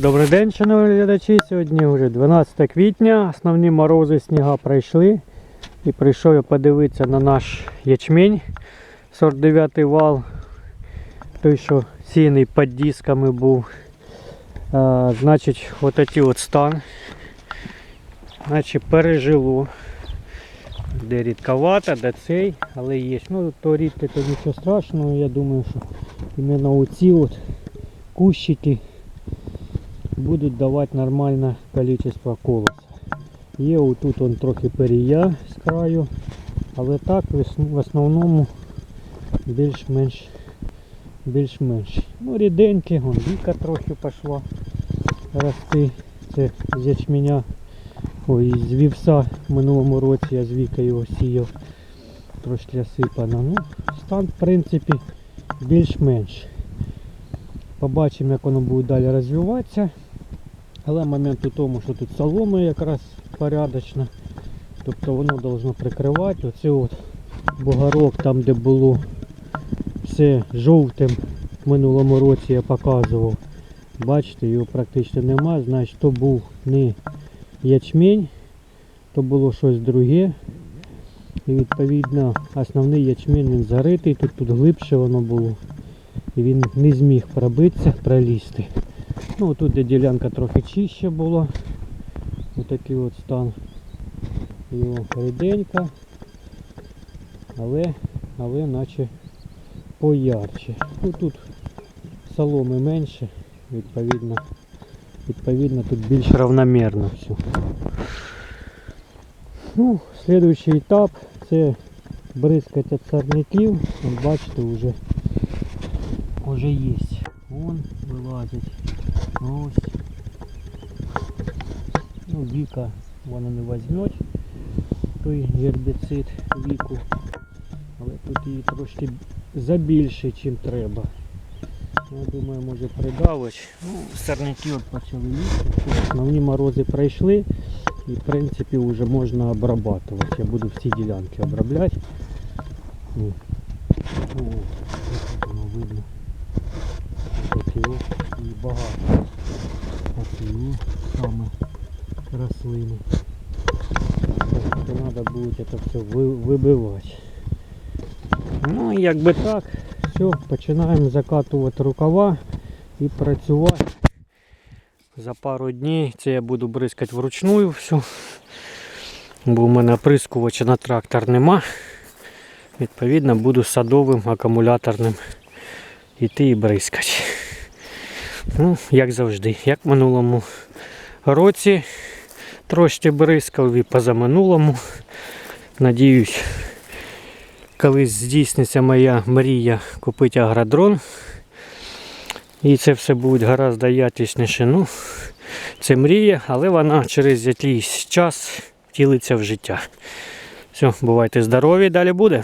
Добрий день, шановні глядачі. Сьогодні вже 12 квітня. Основні морози сніга пройшли. І прийшов я подивитися на наш ячмінь 49 вал. Той, що сіяний під дисками був. А, значить, от такий от стан. Значить, пережило. Де рідковато, де цей, але є. Ну, то рідке, то нічого страшного. Я думаю, що іменно оці от кущики будуть давати нормальне кількість колоса. Є отут он трохи перія з краю, але так в в основному більш-менш більш-менш. Ну, ріденькі, вон віка трохи пішла рости. Це з ячменя. Ой, з вівса в минулому році я з віка його сіяв. Трошки осипано. Ну, стан в принципі більш-менш. Побачимо, як воно буде далі розвиватися. Але момент у тому, що тут солома якраз порядочна. Тобто воно должно прикривати. Оце от бугорок, там де було все жовтим в минулому році я показував. Бачите, його практично нема. Значить, то був не ячмінь, то було щось друге. І відповідно основний ячмінь він заритий, тут, тут глибше воно було. І він не зміг пробитися, пролізти. Ну тут де ділянка трохи чище була. Отакий от стан його ріденька. Але, але наче поярче. Ну тут соломи менше, відповідно, відповідно тут більш равномірно все. Ну, слідуючий етап це бризкать від сорняків. Бачите, вже, вже є. Вон вилазить. Ось. Ну, Віка вона не візьме той гербіцид віку. Але тут її трошки забільше, ніж треба. Я думаю, може придавиш. Ну, сорняки от почали лізти. Основні морози пройшли і в принципі вже можна обрабатувати. Я буду всі ділянки обробляти. Ну, ну, ось воно видно. Такі і багато. Ну, саме рослини. Тобто треба буде це все ви- вибивати. Ну і якби так, все, починаємо закатувати рукава і працювати. За пару днів це я буду бризкати вручную все. Бо в мене оприскувача на трактор нема. Відповідно буду садовим акумуляторним іти і бризкати. Ну, як завжди, як в минулому році трошки бризкав і позаминулому. Надіюсь, колись здійсниться моя мрія купити агродрон. І це все буде гораздо якісніше. Ну, це мрія, але вона через якийсь час втілиться в життя. Все, бувайте здорові, далі буде.